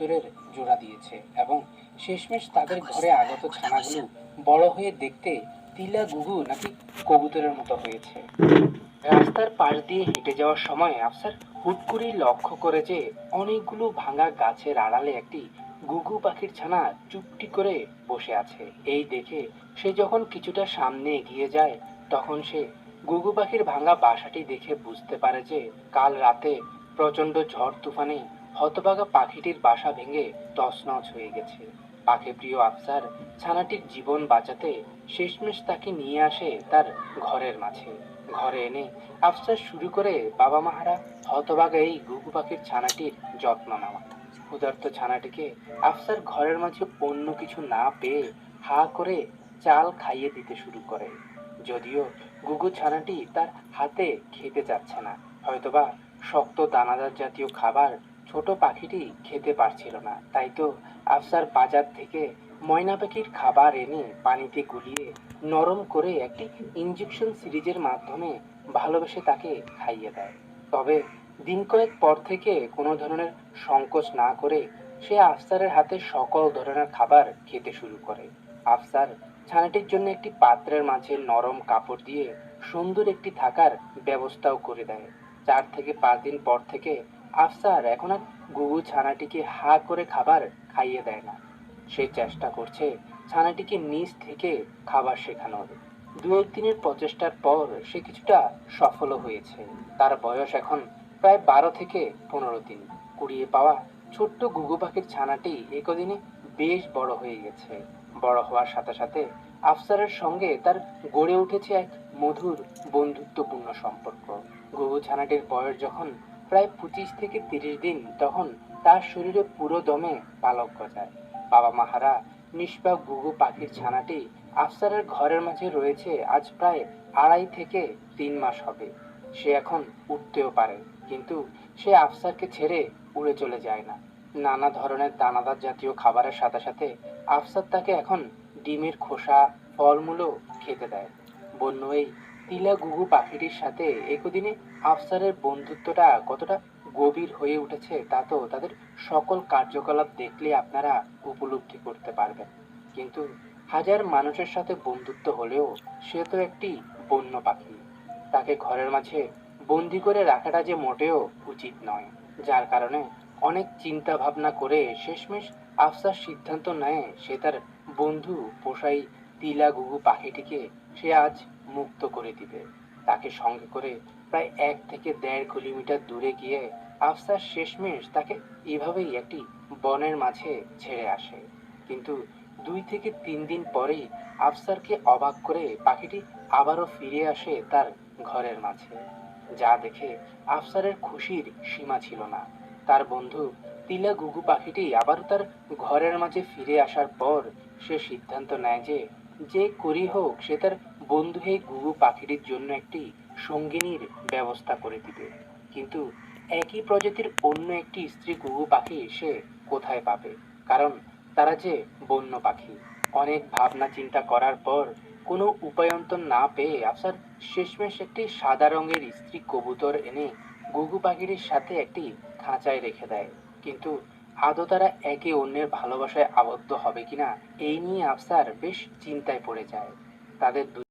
কবুতরের জোড়া দিয়েছে এবং শেষমেশ তাদের ঘরে আগত ছানাগুলো বড় হয়ে দেখতে তিলা গুগু নাকি কবুতরের মতো হয়েছে। রাস্তার পাশ দিয়ে হেঁটে যাওয়ার সময় আফসার হুট করেই লক্ষ্য করে যে অনেকগুলো ভাঙা গাছের আড়ালে একটি গুগু পাখির ছানা চুপটি করে বসে আছে। এই দেখে সে যখন কিছুটা সামনে এগিয়ে যায়, তখন সে গুগু পাখির ভাঙা বাসাটি দেখে বুঝতে পারে যে কাল রাতে প্রচণ্ড ঝড় তুফানে হতভাগা পাখিটির বাসা ভেঙে তছনছ হয়ে গেছে। পাখি প্রিয় আফসার ছানাটির জীবন বাঁচাতে শেষমেশ তাকে নিয়ে আসে তার ঘরের মাঝে। ঘরে এনে আফসার শুরু করে বাবা মাহারা হতভাগা এই গুগু পাখির ছানাটির যত্ন নেওয়া। ক্ষুধার্ত ছানাটিকে আফসার ঘরের মাঝে অন্য কিছু না পেয়ে হা করে চাল খাইয়ে দিতে শুরু করে। যদিও গুগু ছানাটি তার হাতে খেতে চাচ্ছে না, হয়তোবা শক্ত দানাদার জাতীয় খাবার ছোট পাখিটি খেতে পারছিল না। তাই তো আফসার বাজার থেকে ময়না পাখির খাবার এনে পানিতে গুলিয়ে নরম করে একটি ইঞ্জেকশন সিরিজের মাধ্যমে ভালোবেসে তাকে খাইয়ে দেয়। তবে দিন কয়েক পর থেকে কোনো ধরনের সংকোচ না করে সে আফসারের হাতে সকল ধরনের খাবার খেতে শুরু করে। আফসার ছানাটির জন্য একটি পাত্রের মাঝে নরম কাপড় দিয়ে সুন্দর একটি থাকার ব্যবস্থাও করে দেয়। চার থেকে পাঁচ দিন পর থেকে আফসার এখন আর গুগু ছানাটিকে হা করে খাবার খাইয়ে দেয় না। সে চেষ্টা করছে ছানাটিকে নিজ থেকে খাবার শেখানোর। দু একদিনের প্রচেষ্টার পর সে কিছুটা সফলও হয়েছে। তার বয়স এখন প্রায় বারো থেকে পনেরো দিন। কুড়িয়ে পাওয়া ছোট্ট গুগু পাখির ছানাটি একদিনে বেশ বড় হয়ে গেছে। বড় হওয়ার সাথে সাথে আফসারের সঙ্গে তার গড়ে উঠেছে এক মধুর বন্ধুত্বপূর্ণ সম্পর্ক। গুগু ছানাটির বয়স যখন প্রায় পঁচিশ থেকে তিরিশ দিন তখন তার শরীরে পুরো দমে পালক গজায়। বাবা মাহারা নিষ্পাপ গুগু পাখির ছানাটি আফসারের ঘরের মাঝে রয়েছে আজ প্রায় আড়াই থেকে তিন মাস হবে। সে এখন উঠতেও পারে, কিন্তু সে আফসারকে ছেড়ে উড়ে চলে যায় না। নানা ধরনের দানাদার জাতীয় খাবারের সাথে সাথে আফসার তাকে এখন ডিমের খোসা, ফলমূলও খেতে দেয়। বন্য এই তিলা গুগু পাখিটির সাথে একদিনে আফসারের বন্ধুত্বটা কতটা গভীর হয়ে উঠেছে তা তো তাদের সকল কার্যকলাপ দেখলে আপনারা উপলব্ধি করতে পারবেন। কিন্তু হাজার মানুষের সাথে বন্ধুত্ব হলেও সে তো একটি বন্য পাখি। তাকে ঘরের মাঝে বন্দি করে রাখাটা যে মোটেও উচিত নয়। যার কারণে অনেক চিন্তা ভাবনা করে শেষমেশ আফসার সিদ্ধান্ত নেয় সে তার বন্ধু পোষাই তিলা গুগু পাখিটিকে সে আজ মুক্ত করে দিবে। তাকে সঙ্গে করে প্রায় এক থেকে দেড় কিলোমিটার দূরে গিয়ে আফসার শেষমেশ তাকে এভাবেই একটি বনের মাঝে ছেড়ে আসে। কিন্তু দুই থেকে তিন দিন পরেই আফসারকে অবাক করে পাখিটি আবারও ফিরে আসে তার ঘরের মাঝে। যা দেখে আফসারের খুশির সীমা ছিল না। তার বন্ধু তিলা গুগু পাখিটি আবারও তার ঘরের মাঝে ফিরে আসার পর সে সিদ্ধান্ত নেয় যে যে করি হোক সে তার বন্ধু এই গুগু পাখিটির জন্য একটি সঙ্গিনীর ব্যবস্থা করে দিবে। কিন্তু একই প্রজাতির অন্য একটি স্ত্রী গুগু পাখি সে কোথায় পাবে? কারণ তারা যে বন্য পাখি। অনেক ভাবনা চিন্তা করার পর কোনো উপায়ন্তর না পেয়ে আফসার শেষমেশ একটি সাদা রঙের স্ত্রী কবুতর এনে গুগু পাখিটির সাথে একটি খাঁচায় রেখে দেয়। কিন্তু আদৌ তারা একে অন্যের ভালোবাসায় আবদ্ধ হবে কিনা, এই নিয়ে আফসার বেশ চিন্তায় পড়ে যায়। তাদের